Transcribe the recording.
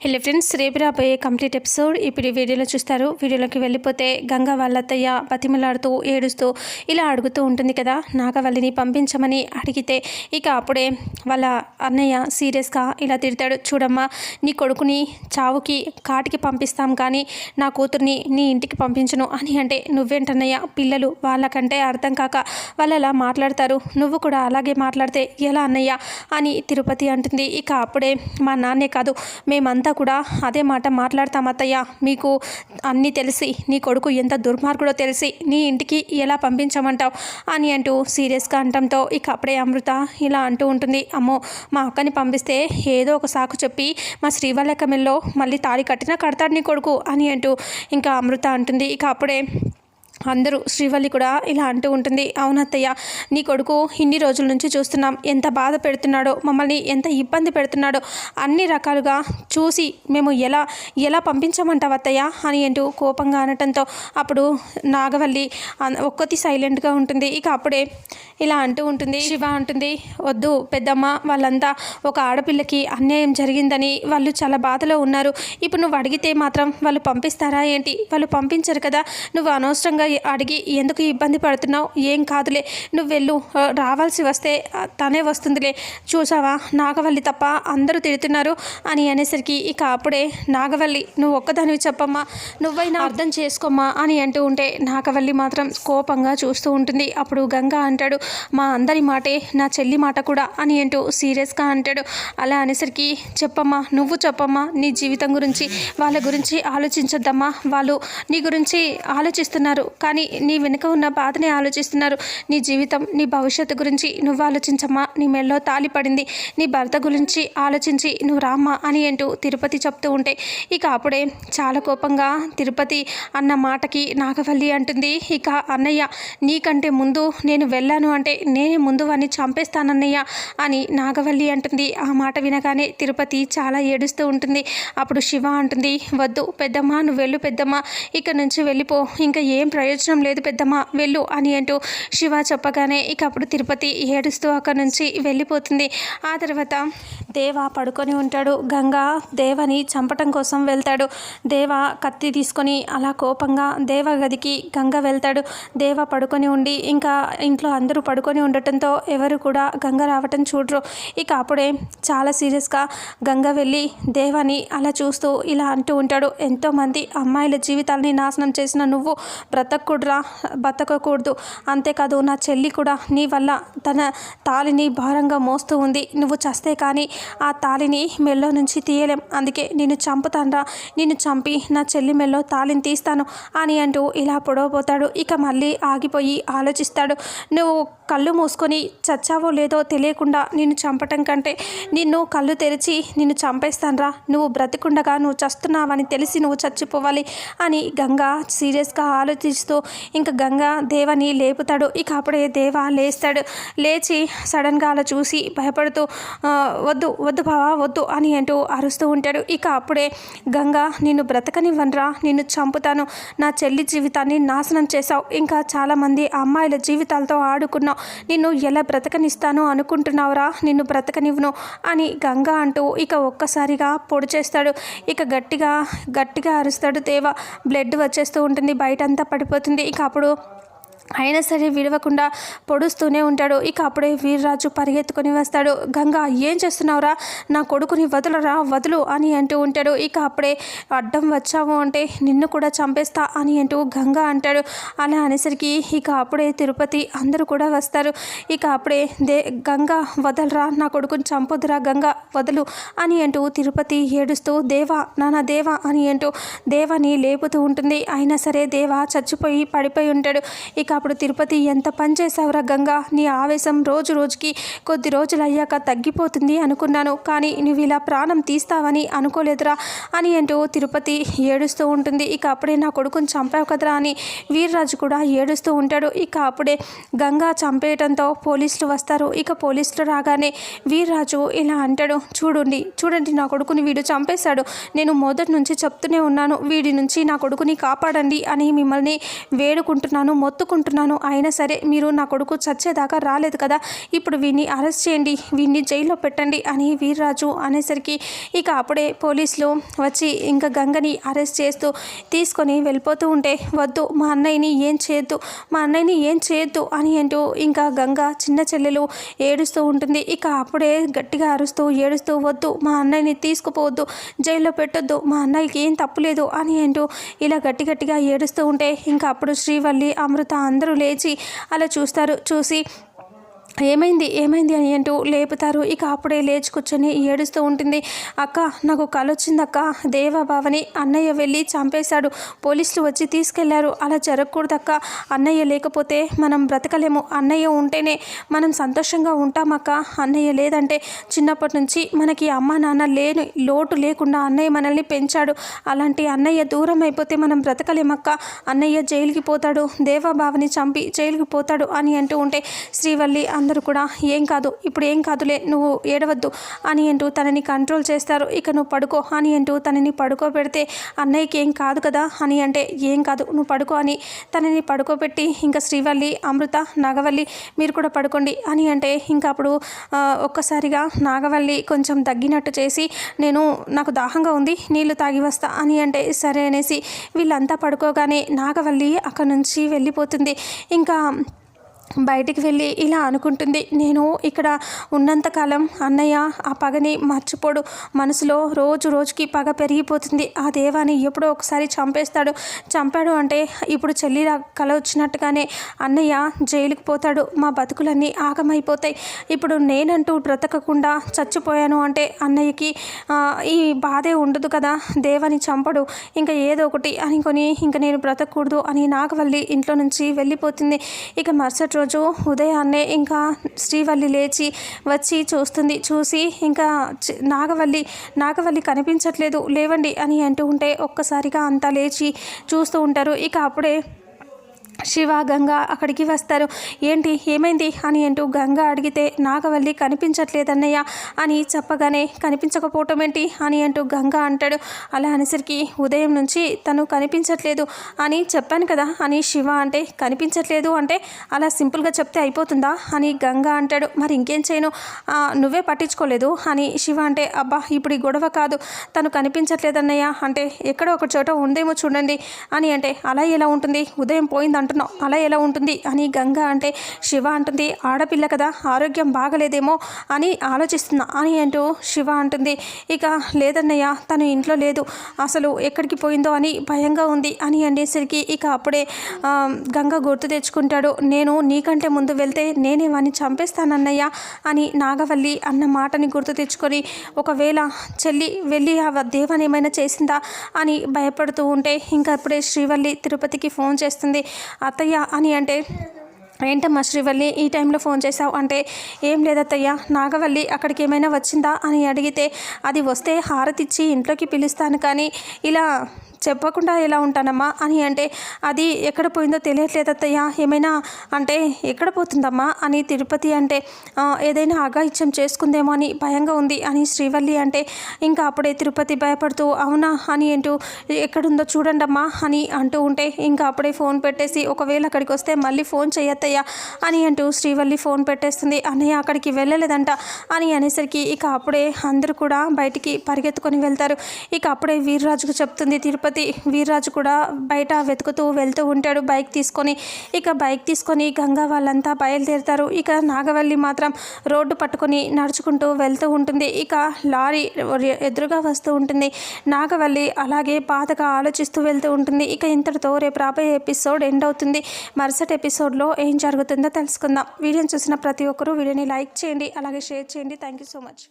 Hello friends రేపు రాబోయే complete episode ఇప్పుడు వీడియోలో చూస్తారు. వీడియోలోకి వెళ్ళిపోతే గంగ వాళ్ళత్తయ్య బతిమలాడుతూ ఏడుస్తూ ఇలా అడుగుతూ ఉంటుంది కదా. నాగవల్లిని పంపించమని అడిగితే ఇక అప్పుడే వాళ్ళ అన్నయ్య సీరియస్గా ఇలా తిడతాడు. చూడమ్మా నీ కొడుకుని చావుకి కాటికి పంపిస్తాం కానీ నా కూతుర్ని నీ ఇంటికి పంపించను అని అంటే నువ్వేంటన్నయ్య పిల్లలు వాళ్ళకంటే అర్థం కాక వాళ్ళు అలా మాట్లాడతారు. నువ్వు కూడా అలాగే మాట్లాడితే ఎలా అన్నయ్య? అని తిరుపతి అంటుంది. ఇక అప్పుడే మా నాన్నే కాదు మేమంతా కూడా అదే మాట మాట్లాడతాం అత్తయ్య. మీకు అన్నీ తెలిసి నీ కొడుకు ఎంత దుర్మార్గుడో తెలిసి నీ ఇంటికి ఎలా పంపించమంటావు అని అంటూ సీరియస్గా అంటంతో ఇక అప్పుడే అమృత ఇలా అంటూ ఉంటుంది. అమ్మో మా అక్కని పంపిస్తే ఏదో ఒక సాకు చెప్పి మా శ్రీవల్లకమిల్లో మళ్ళీ తాళి కట్టినా కడతాడు నీ కొడుకు అని అంటూ ఇంకా అమృత అంటుంది. ఇక అప్పుడే అందరూ శ్రీవల్లి కూడా ఇలా అంటూ ఉంటుంది. అవునత్తయ్య నీ కొడుకు ఇన్ని రోజుల నుంచి చూస్తున్నాం. ఎంత బాధ పెడుతున్నాడో మమ్మల్ని ఎంత ఇబ్బంది పెడుతున్నాడో అన్ని రకాలుగా చూసి మేము ఎలా ఎలా పంపించమంటావు అత్తయ్య? అని అంటూ కోపంగా అనటంతో అప్పుడు నాగవల్లి అన్- ఒక్కతి సైలెంట్గా ఉంటుంది. ఇక అప్పుడే ఇలా అంటూ ఉంటుంది. శివ అంటుంది వద్దు పెద్దమ్మ వాళ్ళంతా ఒక ఆడపిల్లకి అన్యాయం జరిగిందని వాళ్ళు చాలా బాధలో ఉన్నారు. ఇప్పుడు నువ్వు అడిగితే మాత్రం వాళ్ళు పంపిస్తారా ఏంటి? వాళ్ళు పంపించరు కదా. నువ్వు అనవసరంగా అడిగి ఎందుకు ఇబ్బంది పడుతున్నావు? ఏం కాదులే నువ్వు వెళ్ళు. రావాల్సి వస్తే తనే వస్తుందిలే. చూసావా? నాగవల్లి తప్ప అందరూ తిడుతున్నారు అని అనేసరికి ఇక అప్పుడే నాగవల్లి నువ్వు ఒక్కదానివి చెప్పమ్మా నువ్వైనా అర్థం చేసుకోమ్మా అని అంటూ ఉంటే నాగవల్లి మాత్రం కోపంగా చూస్తూ ఉంటుంది. అప్పుడు గంగా అంటాడు మా అందరి మాటే నా చెల్లి మాట కూడా అని అంటూ సీరియస్గా అంటాడు. అలా అనేసరికి చెప్పమ్మా నువ్వు చెప్పమ్మా నీ జీవితం గురించి వాళ్ళ గురించి ఆలోచించొద్దమ్మా. వాళ్ళు నీ గురించి ఆలోచిస్తున్నారు. కానీ నీ వెనుక ఉన్న బాధని ఆలోచిస్తున్నారు. నీ జీవితం నీ భవిష్యత్తు గురించి నువ్వు ఆలోచించమ్మా. నీ మెల్లో తాలి పడింది. నీ భర్త గురించి ఆలోచించి నువ్వు రామ్మా అని అంటూ తిరుపతి చెప్తూ ఉంటే ఇక అప్పుడే చాలా కోపంగా తిరుపతి అన్న మాటకి నాగవల్లి అంటుంది. ఇక అన్నయ్య నీకంటే ముందు నేను వెళ్ళాను అంటే నేనే ముందు వాడిని చంపేస్తానన్నయ్య అని నాగవల్లి అంటుంది. ఆ మాట వినగానే తిరుపతి చాలా ఏడుస్తూ ఉంటుంది. అప్పుడు శివ అంటుంది వద్దు పెద్దమ్మ నువ్వు వెళ్ళు పెద్దమ్మ. ఇక నుంచి వెళ్ళిపో. ఇంకా ఏం ప్రయోజనం లేదు పెద్దమ్మ వెళ్ళు అని అంటూ శివ చెప్పగానే ఇక అప్పుడు తిరుపతి ఏడుస్తూ అక్కడి నుంచి వెళ్ళిపోతుంది. ఆ తర్వాత దేవ పడుకొని ఉంటాడు. గంగా దేవని చంపటం కోసం వెళ్తాడు. దేవ కత్తి తీసుకొని అలా కోపంగా దేవ గదికి గంగ వెళ్తాడు. దేవ పడుకొని ఉండి ఇంకా ఇంట్లో అందరూ పడుకొని ఉండటంతో ఎవరు కూడా గంగ రావటం చూడరు. ఇక అప్పుడే చాలా సీరియస్గా గంగ వెళ్ళి దేవని అలా చూస్తూ ఇలా అంటూ ఉంటాడు. ఎంతోమంది అమ్మాయిల జీవితాలని నాశనం చేసిన నువ్వు బతకూడరా బతకకూడదు. అంతేకాదు నా చెల్లి కూడా నీ వల్ల తన తాలిని భారంగా మోస్తూ ఉంది. నువ్వు చస్తే కానీ ఆ తాలిని మెల్లో నుంచి తీయలేం. అందుకే నిన్ను చంపుతానరా. నిన్ను చంపి నా చెల్లి మెల్లో తాలిని తీస్తాను అని అంటూ ఇలా పొడవబోతాడు. ఇక మళ్ళీ ఆగిపోయి ఆలోచిస్తాడు. నువ్వు కళ్ళు మూసుకొని చచ్చావో లేదో తెలియకుండా నిన్ను చంపటం కంటే నిన్ను కళ్ళు తెరిచి నిన్ను చంపేస్తానరా. నువ్వు బ్రతికుండగా నువ్వు చస్తున్నావని తెలిసి నువ్వు చచ్చిపోవాలి అని గంగా సీరియస్గా ఆలోచిస్తూ ఇంకా గంగా దేవని లేపుతాడు. ఇక అప్పుడే దేవ లేస్తాడు. లేచి సడన్గా అలా చూసి భయపడుతూ వద్దు వద్దు బావా వద్దు అని అంటూ అరుస్తూ ఉంటాడు. ఇక అప్పుడే గంగా నిన్ను బ్రతకనివ్వనరా నిన్ను చంపుతాను. నా చెల్లి జీవితాన్ని నాశనం చేశావు. ఇంకా చాలామంది అమ్మాయిల జీవితాలతో ఆడుకున్నావు. నిన్ను ఎలా బ్రతకనిస్తాను అనుకుంటున్నావురా? నిన్ను బ్రతకనివ్వను అని గంగా అంటూ ఇక ఒక్కసారిగా పొడి చేస్తాడు. ఇక గట్టిగా గట్టిగా అరుస్తాడు దేవ. బ్లడ్ వచ్చేస్తూ ఉంటుంది బయటంతా పడిపోతుంది. ఇక అప్పుడు అయినా సరే విడవకుండా పొడుస్తూనే ఉంటాడు. ఇక అప్పుడే వీర్రాజు పరిగెత్తుకొని వస్తాడు. గంగా ఏం చేస్తున్నావురా? నా కొడుకుని వదలరా? వదులు అని అంటూ ఉంటాడు. ఇక అప్పుడే అడ్డం వచ్చావు అంటే నిన్ను కూడా చంపేస్తా అని అంటూ గంగా అంటాడు. అలా అనేసరికి ఇక అప్పుడే తిరుపతి అందరూ కూడా వస్తారు. ఇక అప్పుడే దే గంగా వదలరా? నా కొడుకుని చంపొద్దురా గంగా వదలు అని అంటూ తిరుపతి ఏడుస్తూ దేవా నానా దేవా అని అంటూ దేవాని లేపుతూ ఉంటుంది. అయినా సరే దేవా చచ్చిపోయి పడిపోయి ఉంటాడు. ఇక అప్పుడు తిరుపతి ఎంత పనిచేసావురా గంగా? నీ ఆవేశం రోజు రోజుకి కొద్ది రోజులు అయ్యాక తగ్గిపోతుంది అనుకున్నాను. కానీ నువ్వు ఇలా ప్రాణం తీస్తావని అనుకోలేదురా అని అంటూ తిరుపతి ఏడుస్తూ ఉంటుంది. ఇక అప్పుడే నా కొడుకుని చంపావు కదరా అని వీర్రాజు కూడా ఏడుస్తూ ఉంటాడు. ఇక అప్పుడే గంగా చంపేయడంతో పోలీసులు వస్తారు. ఇక పోలీసులు రాగానే వీర్రాజు ఇలా అంటాడు. చూడండి చూడండి నా కొడుకుని వీడు చంపేశాడు. నేను మొదటి నుంచి చెప్తూనే ఉన్నాను. వీడి నుంచి నా కొడుకుని కాపాడండి అని మిమ్మల్ని వేడుకుంటున్నాను మొత్తుకుంటున్నాను. కోరుకుంటున్నాను అయినా సరే మీరు నా కొడుకు చచ్చేదాకా రాలేదు కదా. ఇప్పుడు వీడిని అరెస్ట్ చేయండి వీడిని జైల్లో పెట్టండి అని వీర్రాజు అనేసరికి ఇక అప్పుడే పోలీసులు వచ్చి ఇంకా గంగని అరెస్ట్ చేస్తూ తీసుకొని వెళ్ళిపోతూ ఉంటే వద్దు మా అన్నయ్యని ఏం చేయొద్దు మా అన్నయ్యని ఏం చేయొద్దు అని అంటూ ఇంకా గంగ చిన్న చెల్లెలు ఏడుస్తూ ఉంటుంది. ఇక అప్పుడే గట్టిగా అరుస్తూ ఏడుస్తూ వద్దు మా అన్నయ్యని తీసుకుపోవద్దు జైల్లో పెట్టొద్దు మా అన్నయ్యకి ఏం తప్పులేదు అని అంటూ ఇలా గట్టి గట్టిగా ఏడుస్తూ ఉంటే ఇంకా అప్పుడు శ్రీవల్లి అమృత అందరూ అందరూ లేచి అలా చూస్తారు. చూసి ఏమైంది? ఏమైంది అని అంటూ లేపుతారు. ఇక అప్పుడే లేచి కూర్చొని ఏడుస్తూ ఉంటుంది. అక్క నాకు కల వచ్చింది అక్క దేవబావని అన్నయ్య వెళ్ళి చంపేశాడు. పోలీసులు వచ్చి తీసుకెళ్ళారు. అలా జరగకూడదక్క. అన్నయ్య లేకపోతే మనం బ్రతకలేము. అన్నయ్య ఉంటేనే మనం సంతోషంగా ఉంటామక్క. అన్నయ్య లేదంటే చిన్నప్పటి నుంచి మనకి అమ్మ నాన్న లేని లోటు లేకుండా అన్నయ్య మనల్ని పెంచాడు. అలాంటి అన్నయ్య దూరం అయిపోతే మనం బ్రతకలేమక్క. అన్నయ్య జైలుకి పోతాడు. దేవబావని చంపి జైలుకి పోతాడు అని అంటూ ఉంటే శ్రీవల్లి అందరూ కూడా ఏం కాదు ఇప్పుడు ఏం కాదులే నువ్వు ఏడవద్దు అని అంటూ తనని కంట్రోల్ చేస్తారు. ఇక నువ్వు పడుకో అని అంటూ తనని పడుకోబెడితే అన్నయ్యకి ఏం కాదు కదా అని అంటే ఏం కాదు నువ్వు పడుకో అని తనని పడుకోబెట్టి ఇంకా శ్రీవల్లి అమృత నాగవల్లి మీరు కూడా పడుకోండి అని అంటే ఇంకా అప్పుడు ఒక్కసారిగా నాగవల్లి కొంచెం తగ్గినట్టు చేసి నేను నాకు దాహంగా ఉంది నీళ్ళు తాగి వస్తా అని అంటే సరే అనేసి వీళ్ళంతా పడుకోగానే నాగవల్లి అక్కడ నుంచి వెళ్ళిపోతుంది. ఇంకా బయటికి వెళ్ళి ఇలా అనుకుంటుంది నేను ఇక్కడ ఉన్నంతకాలం అన్నయ్య ఆ పగని మర్చిపోడు. మనసులో రోజు రోజుకి పగ పెరిగిపోతుంది. ఆ దేవాన్ని ఎప్పుడో ఒకసారి చంపేస్తాడు. చంపాడు అంటే ఇప్పుడు చెల్లి కల వచ్చినట్టుగానే అన్నయ్య జైలుకి పోతాడు. మా బతుకులన్నీ ఆగమైపోతాయి. ఇప్పుడు నేనంటూ బ్రతకకుండా చచ్చిపోయాను అంటే అన్నయ్యకి ఈ బాధే ఉండదు కదా. దేవని చంపడు. ఇంకా ఏదో ఒకటి అనుకొని ఇంకా నేను బ్రతకూడదు అని నాగవల్లి ఇంట్లో నుంచి వెళ్ళిపోతుంది. ఇక మరుసటి రోజు ఉదయాన్నే ఇంకా శ్రీవల్లి లేచి వచ్చి చూస్తుంది. చూసి ఇంకా నాగవల్లి నాగవల్లి కనిపించట్లేదు. లేవండి అని అంటూ ఉంటే ఒక్కసారిగా అంతా లేచి చూస్తూ ఉంటారు. ఇక అప్పుడే శివ గంగ అక్కడికి వస్తారు. ఏంటి? ఏమైంది? అని అంటూ గంగ అడిగితే నాగవల్లి కనిపించట్లేదన్నయ్య అని చెప్పగానే కనిపించకపోవటం ఏంటి? అని అంటూ గంగ అంటాడు. అలా అనేసరికి ఉదయం నుంచి తను కనిపించట్లేదు అని చెప్పాను కదా అని శివ అంటే కనిపించట్లేదు అంటే అలా సింపుల్గా చెప్తే అయిపోతుందా? అని గంగ అంటాడు. మరి ఇంకేం చేయను? నువ్వే పట్టించుకోలేదు అని శివ అంటే అబ్బా ఇప్పుడు ఈ గొడవ కాదు. తను కనిపించట్లేదన్నయ్య అంటే ఎక్కడో ఒక చోట ఉందేమో చూడండి అని అంటే అలా ఎలా ఉంటుంది? ఉదయం పోయిందంట అంటున్నావు అలా ఎలా ఉంటుంది? అని గంగ అంటే శివ అంటుంది ఆడపిల్ల కదా ఆరోగ్యం బాగలేదేమో అని ఆలోచిస్తున్నా. అని అంటూ శివ అంటుంది ఇక లేదన్నయ్య తను ఇంట్లో లేదు. అసలు ఎక్కడికి పోయిందో అని భయంగా ఉంది అని అనేసరికి ఇక అప్పుడే గంగ గుర్తు తెచ్చుకుంటాడు. నేను నీకంటే ముందు వెళ్తే నేనే వాడిని చంపేస్తానన్నయ్య అని నాగవల్లి అన్న మాటని గుర్తు తెచ్చుకొని ఒకవేళ చెల్లి వెళ్ళి ఆ దేవని ఏమైనా చేసిందా అని భయపడుతూ ఉంటే ఇంకా అప్పుడే శ్రీవల్లి తిరుపతికి ఫోన్ చేస్తుంది. అత్తయ్య అని అంటే ఏంటమ్మా శ్రీవల్లి ఈ టైంలో ఫోన్ చేశావు? అంటే ఏం లేదత్తయ్య నాగవల్లి అక్కడికి ఏమైనా వచ్చిందా? అని అడిగితే అది వస్తే హారతిచ్చి ఇంట్లోకి పిలుస్తాను కానీ ఇలా చెప్పకుండా ఎలా ఉంటానమ్మా అని అంటే అది ఎక్కడ పోయిందో తెలియట్లేదు అత్తయ్య. ఏమైనా అంటే ఎక్కడ పోతుందమ్మా అని తిరుపతి అంటే ఏదైనా అగాయిత్యం చేసుకుందేమో అని భయంగా ఉంది అని శ్రీవల్లి అంటే ఇంకా అప్పుడే తిరుపతి భయపడుతూ అవునా అని అంటూ ఎక్కడుందో చూడండమ్మా అని అంటూ ఉంటే ఇంకా అప్పుడే ఫోన్ పెట్టేసి ఒకవేళ అక్కడికి వస్తే మళ్ళీ ఫోన్ చేయత్తయ్యా అని అంటూ శ్రీవల్లి ఫోన్ పెట్టేస్తుంది. అన్నయ్య అక్కడికి వెళ్ళలేదంట అని అనేసరికి ఇక అప్పుడే అందరూ కూడా బయటికి పరిగెత్తుకొని వెళ్తారు. ఇక అప్పుడే వీర్రాజుకు చెప్తుంది తిరుపతి తిరుపతి వీర్రాజు కూడా బయట వెతుకుతూ వెళ్తూ ఉంటాడు. బైక్ తీసుకొని ఇక బైక్ తీసుకొని గంగా వాళ్ళంతా బయలుదేరుతారు. ఇక నాగవల్లి మాత్రం రోడ్డు పట్టుకొని నడుచుకుంటూ వెళ్తూ ఉంటుంది. ఇక లారీ ఎదురుగా వస్తూ ఉంటుంది. నాగవల్లి అలాగే బాధగా ఆలోచిస్తూ వెళ్తూ ఉంటుంది. ఇక ఇంతటితో రేపు రాబోయే ఎపిసోడ్ ఎండ్ అవుతుంది. మరుసటి ఎపిసోడ్లో ఏం జరుగుతుందో తెలుసుకుందాం. వీడియోని చూసిన ప్రతి ఒక్కరూ వీడియోని లైక్ చేయండి అలాగే షేర్ చేయండి. Thank you so much.